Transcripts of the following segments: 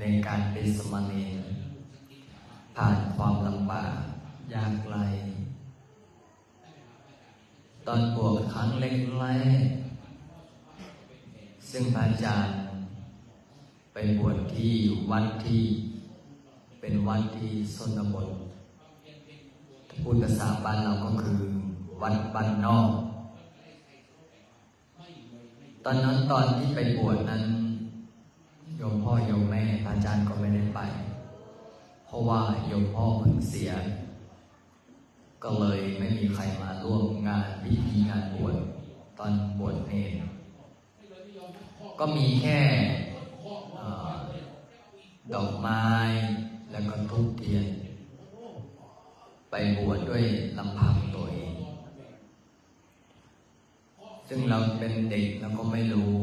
ในการเป็นสมณีผ่านความลำบากยากไกลตอนบวชครั้งเล็กๆซึ่งพระอาจารย์ไปบวชที่วัดที่เป็นวัดที่สนบทพูดภาษาบ้านเราก็คือวัดบ้านนอก ตอนนั้นตอนที่ไปบวชนั้น โยมพ่อโยมแม่พระอาจารย์ก็ไม่ได้ไป เพราะว่าโยมพ่อเพิ่งเสีย ก็เลยไม่มีใครมาร่วมงานพิธีงานบวชตอนบวชเนรก็มีแค่อดอกไม้แล้วก็ทูบเทียน ไปบวชดด้วยลำพังตัวเอง ซึ่งเราเป็นเด็กเราก็ไม่รู้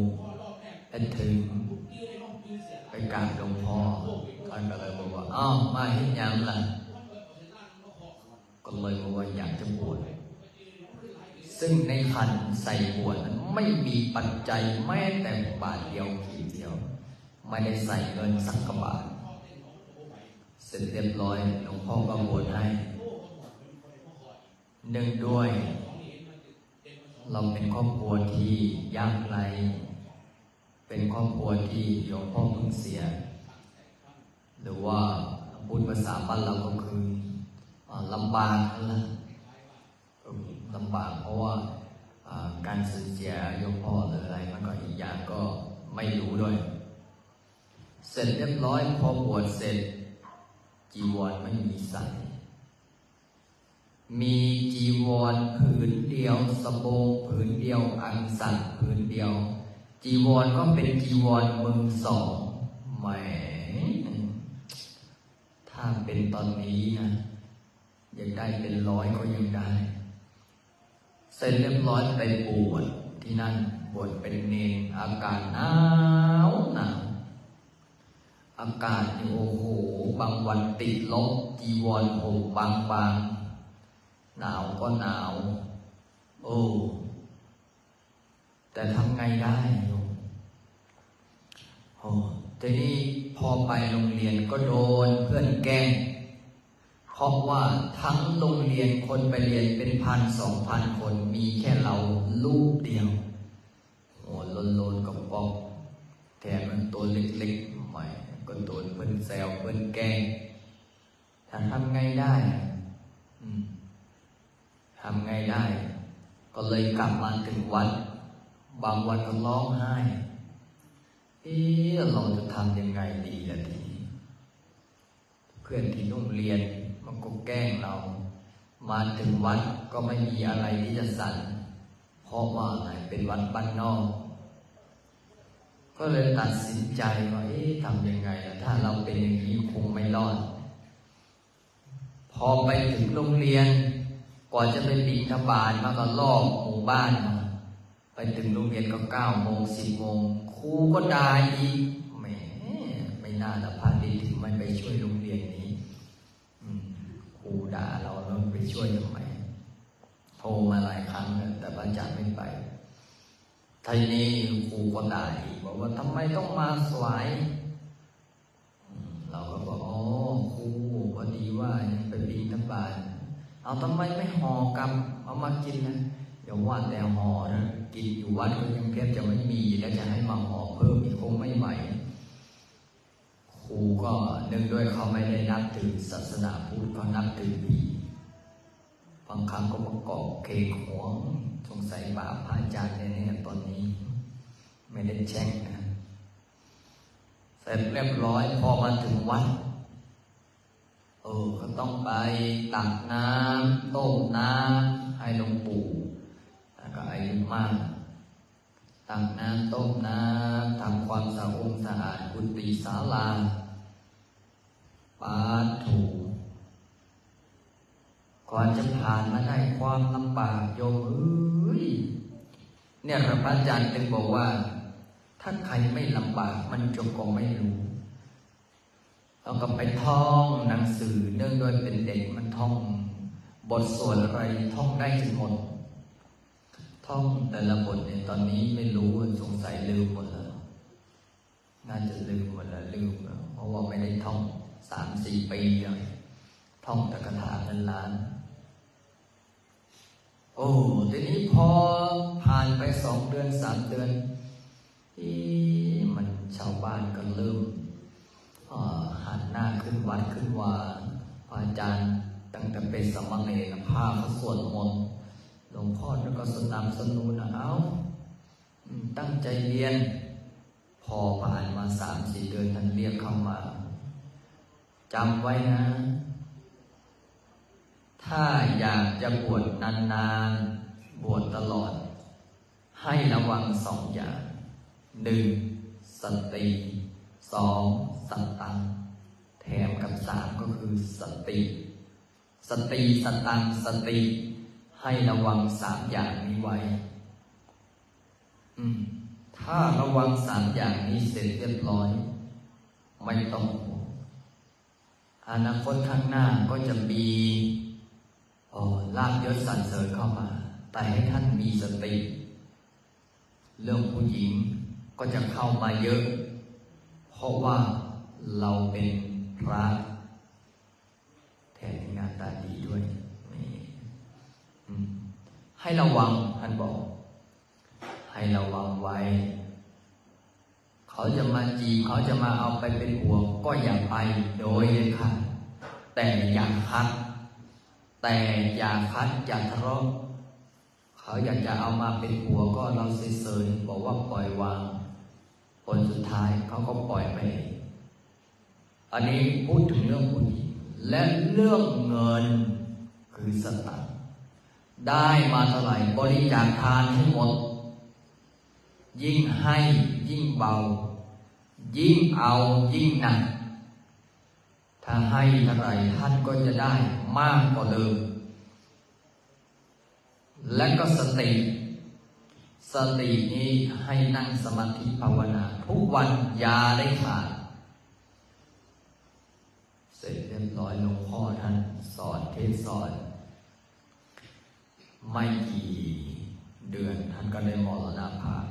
แต่ถึง ไปกราบหลวงพ่อท่านก็เลยบอกว่าอ้าวมาเห็นยังล่ะก็เลยบอกว่าอยากจะบวชซึ่งในขันใส่บวชนั้นไม่มีปัจจัยแม้แต่บาทเดียวขีดเดียว ไม่ได้ใส่เงินสักกบาท เสร็จเรียบร้อยหลวงพ่อก็บวชให้เนื่งด้วย เราเป็นครอบครัวที่ยากไร้ เป็นครอบครัวที่หลวงพ่อเพิ่งเสีย หรือว่าพูดภาษาบ้านเราก็คือลำบากนะลำบากเพราะว่าอ่าการสูญเสียโยมพ่อหรืออะไรมันก็อีกอย่างก็ไม่รู้ด้วย เสร็จเรียบร้อยพอบวชเสร็จ จีวรไม่มีใส่มีจีวรผืนเดียวสบงผืนเดียว อังสันผืนเดียว จีวรก็เป็นจีวรมือสองแหมถ้าเป็นตอนนี้นะยังได้เป็นร้อยก็ยังได้ เสร็จเรียบร้อยไปบวชที่นั่นบวชเป็นเนรอากาศหนาวหนาวอากาศโอ้โห บางวันติดลบจีวรห่มบางบางๆหนาวก็หนาว โอ้ แต่ทำไงได้โยมโอ้ทีนี้พอไปโรงเรียนก็โดนเพื่อนแกล้งเพราะว่าทั้งโรงเรียนคนไปเรียนเป็นพันสองพันคนมีแค่เราลูกเดียวหัวโลนกับปอกแถมมันตัวเล็กๆใหม่ก็โดนเพื่อนแซวเพื่อนแกล้งถ้าทำไงได้ทำไงได้ ก็เลยกลับมาถึงวัด บางวันก็ร้องไห้ เอ๊ะเราจะทำยังไงดีล่ะทีนี้เพื่อนที่โรงเรียนมันก็แกล้งเรา มาถึงวัดก็ไม่มีอะไรที่จะสั่นเพราะว่าอะไรเป็นวัดบ้านนอก ก็เลยตัดสินใจว่าเอ๊ะทำยังไงล่ะถ้าเราเป็นอย่างนี้คงไม่รอด พอไปถึงโรงเรียนกว่าจะไปบินทบาทมาก็รอบหมู่บ้านมา ไปถึงโรงเรียนก็เก้าโมงสิบโมงครูก็ด่าอีกแหมไม่น่าละพาดีถึงไม่ไปช่วยโรงเรียนนี้ครูด่าเราเราไปช่วยทำไมโทรมาหลายครั้งแต่พระอาจารย์ไม่ไปทีนี้ครูก็ด่าอีกบอกว่าทำไมต้องมาสวายเราก็บอกอ๋อครูพอดีว่าไปบินทบาทเอาทำไมไม่ห่อกลับเอามากินนะอย่าว่าแต่ห่อนะ กินอยู่วัดก็ยังแทบจะไม่มี แล้วจะให้มาห่อเพิ่มอีกคงไม่ไหวครูก็เนื่องด้วยเขาไม่ได้นับถือศาสนาพุทธก็นับถือผีบางครั้งก็ประกอบเคงหวงสงสัยบาปพระอาจารย์แน่ๆตอนนี้ ไม่ได้แช่งนะเสร็จเรียบร้อยพอมาถึงวัดเออก็ต้องไปตักน้ำต้มน้ำให้หลวง มากตักน้ำต้มน้ำทำความสะอาดสะอาดกุฏิศาลาปาถูก่อนจะผ่านมาได้ความลำบากโยมเอ้ยเนี่ยพระอาจารย์จึงบอกว่า ถ้าใครไม่ลำบากมันจงก็ไม่รู้เราก็ไปท่องหนังสือเนื่องด้วยเป็นเด็กมันท่อง บทสวดอะไรท่องได้ถึงหมด ท่องแต่ละบทเนี่ยตอนนี้ไม่รู้สงสัยลืมหมดแล้วน่าจะลืมหมดแล้วลืมแล้วเพราะว่าไม่ได้ท่องสามสี่ปีเลยท่องแตะคาถาเงินล้าน โอ้ทีนี้พอผ่านไปสองเดือนสามเดือนอีมันชาวบ้านก็เริ่มอ่อหันหน้าขึ้นวัดขึ้นวาพระอาจารย์ตั้งแต่เป็นสมณเณรพาเขาสวดมนต์ ลวงพ่อแล้วก็สนับสนุนนะเอาตั้งใจเรียน พอผ่านมาสามสี่เดือนท่านเรียกเข้ามาจำไว้นะ ถ้าอยากจะบวชนานๆ บวชตลอด ให้ระวังสองอย่างหนึ่งสติสองสตังค์แถมกับสามก็คือสติ สติสตังค์สติ ให้ระวังสามอย่างนี้ไว้ อืม ถ้าระวังสามอย่างนี้เสร็จเรียบร้อย ไม่ต้องห่วงอนาคตข้างหน้าก็จะมีลาบยศสรรเสริญเข้ามา แต่ให้ท่านมีสติ เรื่องผู้หญิงก็จะเข้ามาเยอะ เพราะว่าเราเป็นพระแถมงานตาดีด้วย ให้ระวังท่านบอก ให้ระวังไว้ เขาจะมาจีบเขาจะมาเอาไปเป็นห่วง ก็อย่าไปโดยเลยค่ะ แต่อย่าคัด แต่อย่าคัดอย่าทะเลาะเขาอยากจะเอามาเป็นผัวก็เราเฉยๆบอกว่าปล่อยวางผลสุดท้ายเขาก็ปล่อยไป อันนี้พูดถึงเรื่องผู้หญิงและเรื่องเงินคือสตังค์ ได้มาเท่าไหร่บริจาคทานให้หมด ยิ่งให้ยิ่งเบา ยิ่งเอายิ่งหนัก ถ้าให้เท่าไหร่ท่านก็จะได้มากกว่าเดิม และก็สติ สตินี้ให้นั่งสมาธิภาวนา ทุกวันยาได้ขาดเสร็จเรียบร้อยหลวงพ่อท่านสอนเทศสอน ไม่กี่เดือนท่านก็ได้มรณภาพ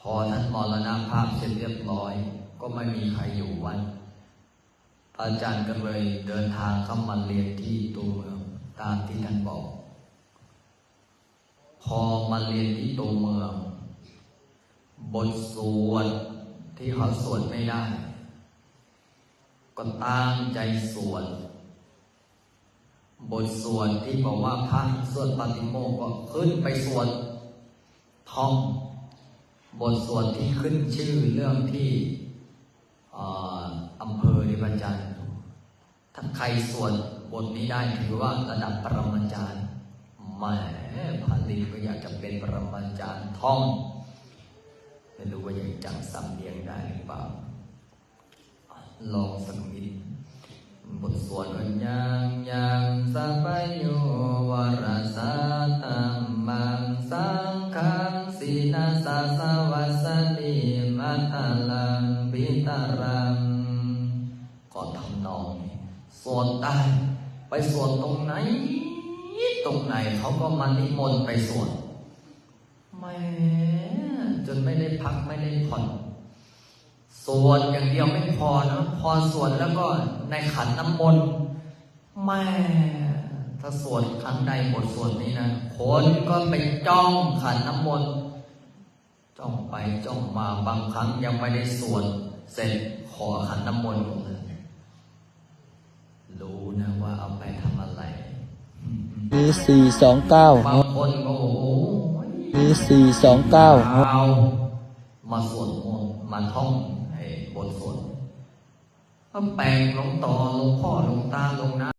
พอท่านมรณภาพเสร็จเรียบร้อย ก็ไม่มีใครอยู่วัดอาจารย์ก็เลยเดินทางเข้ามาเรียนที่ตัวเมืองตามที่ท่านบอก พอมาเรียนที่ตัวเมือง บทสวดที่เขาสวดไม่ได้ ก็ตั้งใจสวด บทสวดที่บอกว่าพระสวดปาติโมกข์ก็ขึ้นไปสวดท่อง บทสวดที่ขึ้นชื่อเรื่องที่ออำเภอนิพจันทร์ถ้าใครสวดบทนี้ได้ถือว่าระดับปรมาจารย์แหมพาลีก็อยากจะเป็นปรมาจารย์ท่องไม่รู้ว่ายังจำสำเนียงได้หรือเปล่าลองสักนิด บทสวดว่ายังยังสัพพโยวรสาตัมมังสังฆังสีนาสาสวัสดิมัทลังปิตารังก็ทำนองสวดได้ไปสวดตรงไหน ตรงไหนเขาก็มานิมนต์ไปสวดแม่จนไม่ได้พักไม่ได้ผ่อน สวดอย่างเดียวไม่พอนะพอสวดแล้วก็ในขันน้ำมนต์แม่ถ้าสวดครั้งใดบทสวดนี้นะคนก็ไปจ้องขันน้ำมนต์จ้องไปจ้องมาบางครั้งยังไม่ได้สวดเสร็จขอขันน้ำมนต์ก่อนเลยรู้นะว่าเอาไปทำอะไรมีสี่สองเก้าบางคนก็โอ้โหมีสี่สองเก้าเอามาสวดมนต์มาท่องไอ้ บทสวดก็แปลงหลวงต่อหลวงพ่อหลวงตาหลวงน้า